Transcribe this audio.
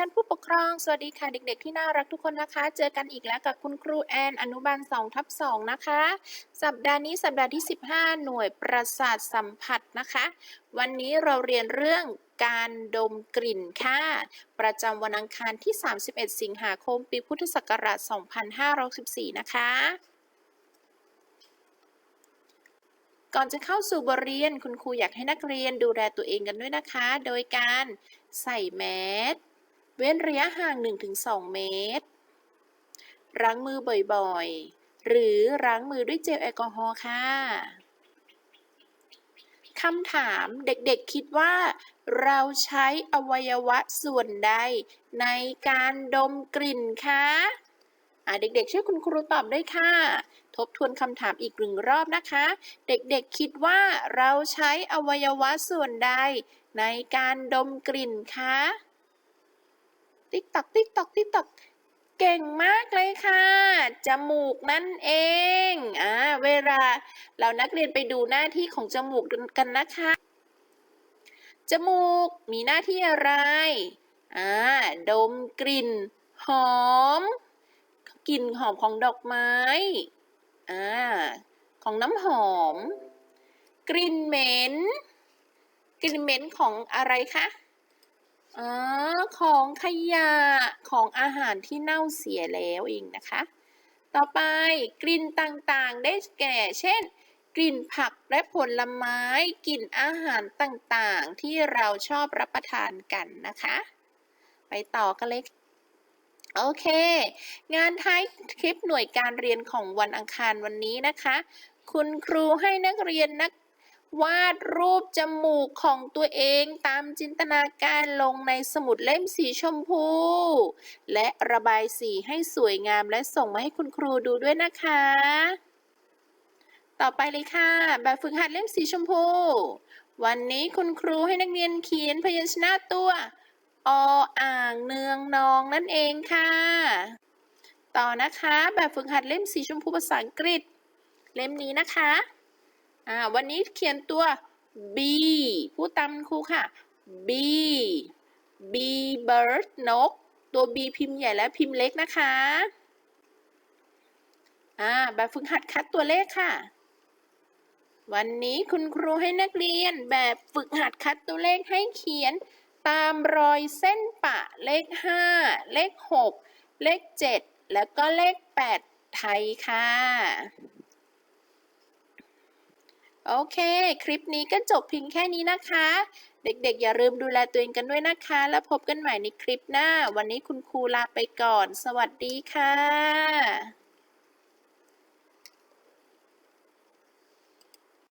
ท่านผู้ปกครอง สวัสดีค่ะเด็ก ๆ ที่น่ารักทุกคนนะคะ เจอกันอีกแล้วกับคุณครูแอนอนุบาล2ทับ2นะคะ สัปดาห์นี้สัปดาห์ที่ 15 หน่วยประสาทสัมผัสนะคะ วันนี้เราเรียนเรื่องการดมกลิ่นค่ะ ประจำวันอังคารที่ 31 สิงหาคม ปีพุทธศักราช 2564 นะคะก่อนจะเข้าสู่บทเรียนคุณครูอยากให้นักเรียนดูแลตัวเองกันด้วยนะคะ โดยการใส่แมส เว้นระยะห่าง 1-2 เมตร ล้างมือบ่อยๆ หรือล้างมือด้วยเจลแอลกอฮอล์ค่ะคำถามเด็กๆคิดว่า เราใช้อวัยวะส่วนใดในการดมกลิ่นคะะเด็กๆช่วยคุณครูตอบด้วยค่ะ ทบทวนคำถามอีกหนึ่งรอบนะคะ เด็กๆคิดว่าเราใช้อวัยวะส่วนใดในการดมกลิ่นคะ ติ๊กตอกติ๊กตอกติ๊กตอกเก่งมากเลยค่ะ จมูกนั่นเองอ่าเวลาเรานักเรียนไปดูหน้าที่ของจมูกกันนะคะ จมูกมีหน้าที่อะไรอ่าดมกลิ่น หอม กลิ่นหอมของดอกไม้อ่าของน้ำหอม กลิ่นเหม็น กลิ่นเหม็นของอะไรคะ อ๋อของขยะของอาหารที่เน่าเสียแล้วเองนะคะ ต่อไปกลิ่นต่างๆ ได้แก่ เช่น กลิ่นผักและผลไม้ กลิ่นอาหารต่างๆ ที่เราชอบรับประทานกันนะคะ ไปต่อกันเลยโอเค งานท้ายคลิปหน่วยการเรียนของวันอังคารวันนี้นะคะ คุณครูให้นักเรียนนัก วาดรูปจมูกของตัวเองตามจินตนาการลงในสมุดเล่มสีชมพู และระบายสีให้สวยงามและส่งมาให้คุณครูดูด้วยนะคะ ต่อไปเลยค่ะ แบบฝึกหัดเล่มสีชมพู วันนี้คุณครูให้นักเรียนเขียนพยัญชนะตัวออ่างเนืองนองนั่นเองค่ะ ต่อนะคะ แบบฝึกหัดเล่มสีชมพูภาษาอังกฤษ เล่มนี้นะคะ อ่าวันนี้เขียนตัว B พูดตามครูค่ะ B B bird นก ตัว B พิมพ์ใหญ่และพิมพ์เล็กนะคะ อ่าแบบฝึกหัดคัดตัวเลขค่ะ วันนี้คุณครูให้นักเรียนแบบฝึกหัดคัดตัวเลขให้เขียนตามรอยเส้นปะเลข 5 เลข 6 เลข 7 แล้วก็เลข 8 ไทยค่ะ โอเค คลิปนี้ก็จบเพียงแค่นี้นะคะ เด็กๆ อย่าลืมดูแลตัวเองกันด้วยนะคะ แล้วพบกันใหม่ในคลิปหน้า วันนี้คุณครูลาไปก่อน สวัสดีค่ะ